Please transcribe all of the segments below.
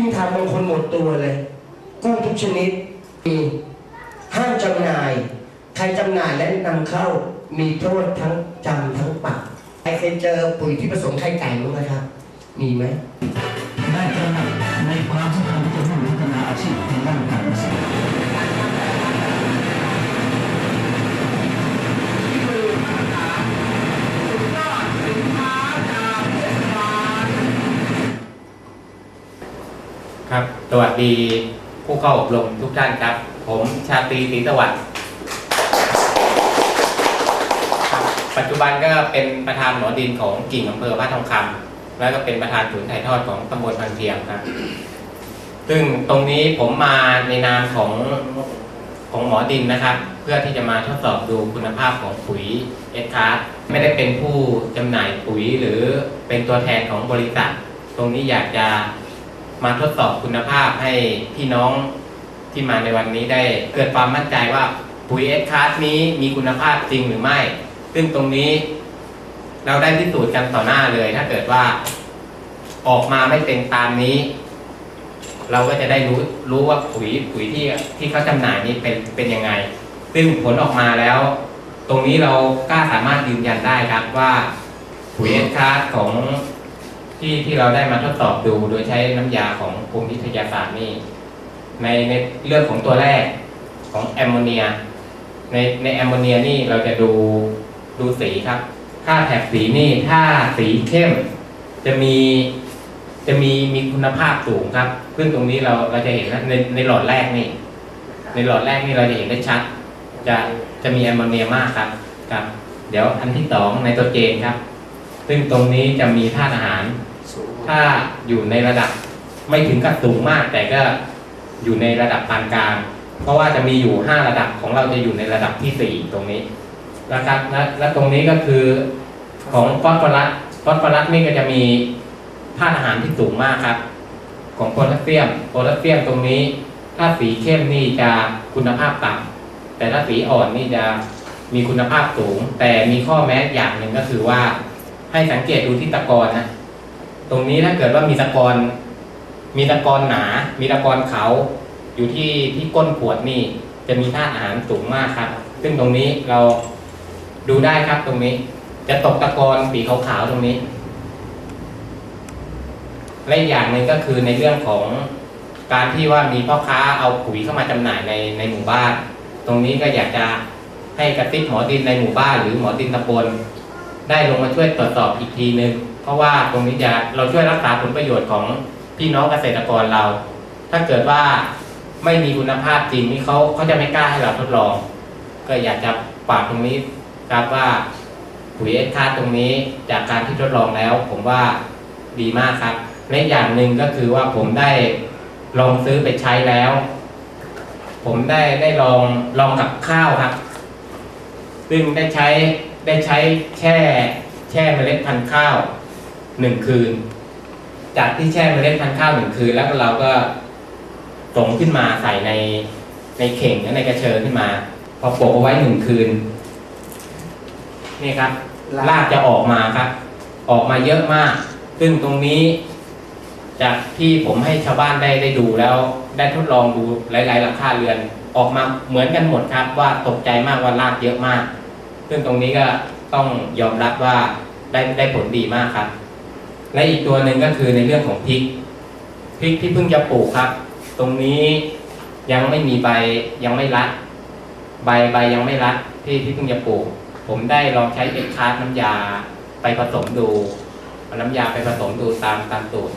ยิ่งทำบางคนหมดตัวเลย กุ้งทุกชนิด มีห้ามจำหน่าย ใครจำหน่ายและนำเข้ามีโทษทั้งจำทั้งปรับใครเคยเจอปุ๋ยที่ผสมไข่ไก่มั้างไหมครับ มีไหม ได้ตระหนักในความสำคัญที่จะให้พัฒนาอาชีพทางด้านการเกษตร สวัสดีผู้เข้าอบรมทุกท่านครับ ผมชาตรีศรีสวัสดิ์ปัจจุบันก็เป็นประธานหมอดินของกิ่งอำเภอพระทองคำแล้วก็เป็นประธานศูนย์ถ่ายทอดของตำบลพันเทียมครับซึ่งตรงนี้ผมมาในนามของของหมอดินนะครับ เพื่อที่จะมาทดสอบดูคุณภาพของปุ๋ยเอสคาร์ไม่ได้เป็นผู้จำหน่ายปุ๋ยหรือเป็นตัวแทนของบริษัท ตรงนี้อยากจะ มาทดสอบคุณภาพให้พี่น้องที่มาในวันนี้ได้เกิดความมั่นใจว่าปุ๋ยเอสคาร์นี้มีคุณภาพจริงหรือไม่ ซึ่งตรงนี้เราได้พิสูจน์กันต่อหน้าเลย ถ้าเกิดว่าออกมาไม่เป็นตามนี้ เราก็จะได้รู้รู้ว่าปุ๋ยปุ๋ยที่ที่เขาจำหน่ายนี้เป็นเป็นยังไง ซึ่งผลออกมาแล้ว ตรงนี้เรากล้าสามารถยืนยันได้ครับว่าปุ๋ยเอสคาร์ของ ที่ที่เราได้มาทดสอบดูโดยใช้น้ำยาของกรมวิทยาศาสตร์นี่ในในเรื่องของตัวแรกของแอมโมเนีย ในในแอมโมเนียนี่เราจะดูดูสีครับ ค่าแถบสีนี่ถ้าสีเข้ม จะมีจะมีมีคุณภาพสูงครับซึ่งตรงนี้เราเราจะเห็นนะในในหลอดแรกนี่ ในหลอดแรกนี่เราจะเห็นได้ชัด จะจะมีแอมโมเนียมากครับครับ เดี๋ยวอันที่สองไนโตรเจนครับ ซึ่งตรงนี้จะมีธาตุอาหาร ถ้าอยู่ในระดับไม่ถึงกับสูงมากแต่ก็อยู่ในระดับปานกลาง เพราะว่าจะมีอยู่ 5 ระดับของเราจะอยู่ในระดับที่ 4 ตรงนี้นะครับและและตรงนี้ก็คือของฟอสฟอรัสฟอสฟอรัสนี่ก็จะมีธาตุอาหารที่สูงมากครับ ของโพแทสเซียมโพแทสเซียมตรงนี้ถ้าสีเข้มนี่จะคุณภาพต่ำแต่ถ้าสีอ่อนนี่จะมีคุณภาพสูง แต่มีข้อแม้อย่างหนึ่งก็คือว่าให้สังเกตดูที่ตะกอนนะ ตรงนี้ถ้าเกิดว่ามีตะกอนมีตะกอนหนา มีตะกอนเขาอยู่ที่ที่ก้นขวดนี่จะมีธาตุอาหารสูงมากครับ ซึ่งตรงนี้เราดูได้ครับตรงนี้ จะตกตะกอนสีขาวๆตรงนี้และอย่างหนึ่งก็คือในเรื่องของการที่ว่ามีพ่อค้าเอาปุ๋ยเข้ามาจำหน่ายในในหมู่บ้าน ตรงนี้ก็อยากจะให้กระติบหมอดินในหมู่บ้าน หรือหมอดินตำบลได้ลงมาช่วยตรวจสอบอีกทีหนึ่ง เพราะว่าตรงนี้จะเราช่วยรักษาผลประโยชน์ของพี่น้องเกษตรกรเรา ถ้าเกิดว่าไม่มีคุณภาพจริงนี่เขาเขาจะไม่กล้าให้เราทดลอง ก็อยากจะฝากตรงนี้ครับว่าปุ๋ยเอสคาตรงนี้จากการที่ทดลองแล้ว ผมว่าดีมากครับและอย่างหนึ่งก็คือว่าผมได้ลองซื้อไปใช้แล้ว ผมได้ได้ลองลองกับข้าวครับ ซึ่งได้ใช้ได้ใช้แช่แช่เมล็ดพันธุ์ข้าว หนึ่งคืน จากที่แช่เมล็ดพันธุ์ข้าวหนึ่งคืน แล้วเราก็ตรงขึ้นมาใส่ในในเข่งและในกระเชิงขึ้นมา พอโปะเอาไว้หนึ่งคืน นี่ครับรากจะออกมาครับ ออกมาเยอะมาก ซึ่งตรงนี้ จากที่ผมให้ชาวบ้านได้ได้ดูแล้ว ได้ทดลองดูหลายๆหลังคาเรือน ออกมาเหมือนกันหมดครับ ว่าตกใจมากว่ารากเยอะมาก ซึ่งตรงนี้ก็ต้องยอมรับว่าได้ได้ผลดีมากครับ และอีกตัวหนึ่งก็คือในเรื่องของพริกพริกที่เพิ่งจะปลูกครับ ตรงนี้ยังไม่มีใบยังไม่รัด ใบใบยังไม่รัดที่ที่เพิ่งจะปลูก ผมได้ลองใช้เอ็กคาร์น้ำยาไปผสมดูเอาน้ำยาไปผสมดูตามตามตูด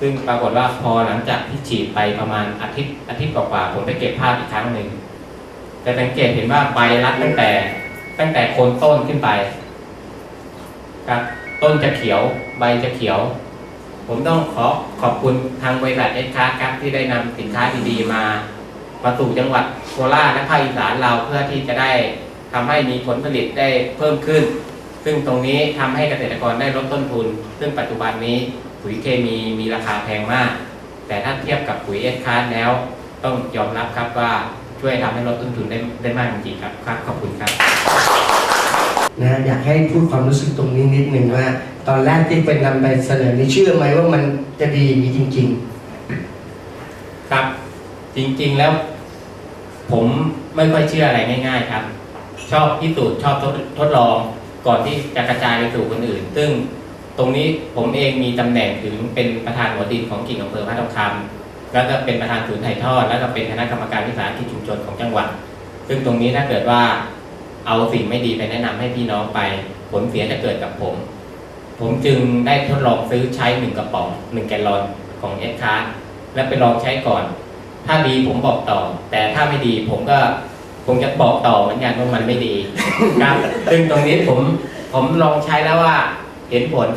ซึ่งปรากฏว่าพอหลังจากที่ฉีดไปประมาณอาทิตย์อาทิตย์กว่าๆผมไปเก็บภาพอีกครั้งหนึ่งจะสังเกตเห็นว่าใบรัดตั้งแต่ ตั้งแต่โคนต้นขึ้นไปครับต้นจะเขียว ใบจะเขียว ผมต้องขอขอบคุณทางบริษัทเอสคาร์ครับที่ได้นำสินค้าดีๆมามาสู่จังหวัดโคราชและภาคอีสานเราเพื่อที่จะได้ทำให้มีผลผลิตได้เพิ่มขึ้น ซึ่งตรงนี้ทำให้เกษตรกรได้ลดต้นทุน ซึ่งปัจจุบันนี้ปุ๋ยเคมีมีราคาแพงมาก แต่ถ้าเทียบกับปุ๋ยเอสคาร์แล้ว ต้องยอมรับครับว่าช่วยทำให้ลดต้นทุนได้ได้มากจริงๆครับครับขอบคุณครับ นะอยากให้พูดความรู้สึกตรงนี้นิดหนึ่งว่า ตอนแรกที่เป็นนำไปเสนอนี่เชื่อไหมว่ามันจะดีอย่างนี้จริงครับ จริงๆแล้ว ผมไม่ค่อยเชื่ออะไรง่าย ๆ ครับ ชอบพิสูจน์ชอบทดทดลองก่อนที่จะกระจายไปสู่คนอื่น ซึ่งตรงนี้ผมเองมีตำแหน่งถึงเป็นประธานหัวดินของกิ่งอำเภอพระทองคำแล้วก็เป็นประธานศูนย์ถ่ายทอด แล้วก็เป็นคณะกรรมการวิสาหกิจชุมชนของจังหวัด ซึ่งตรงนี้ถ้าเกิดว่า เอาสิ่งไม่ดีไปแนะนำให้พี่น้องไป ผลเสียจะเกิดกับผม ผมจึงได้ทดลองซื้อใช้หนึ่งกระป๋องหนึ่งแกลลอนของเอสคาร์และไปลองใช้ก่อน ถ้าดีผมบอกต่อ แต่ถ้าไม่ดีผมก็คงจะบอกต่อเหมือนกันว่ามันไม่ดีครับซึ่งตรงนี้ผมผมลองใช้แล้วว่าเห็นผล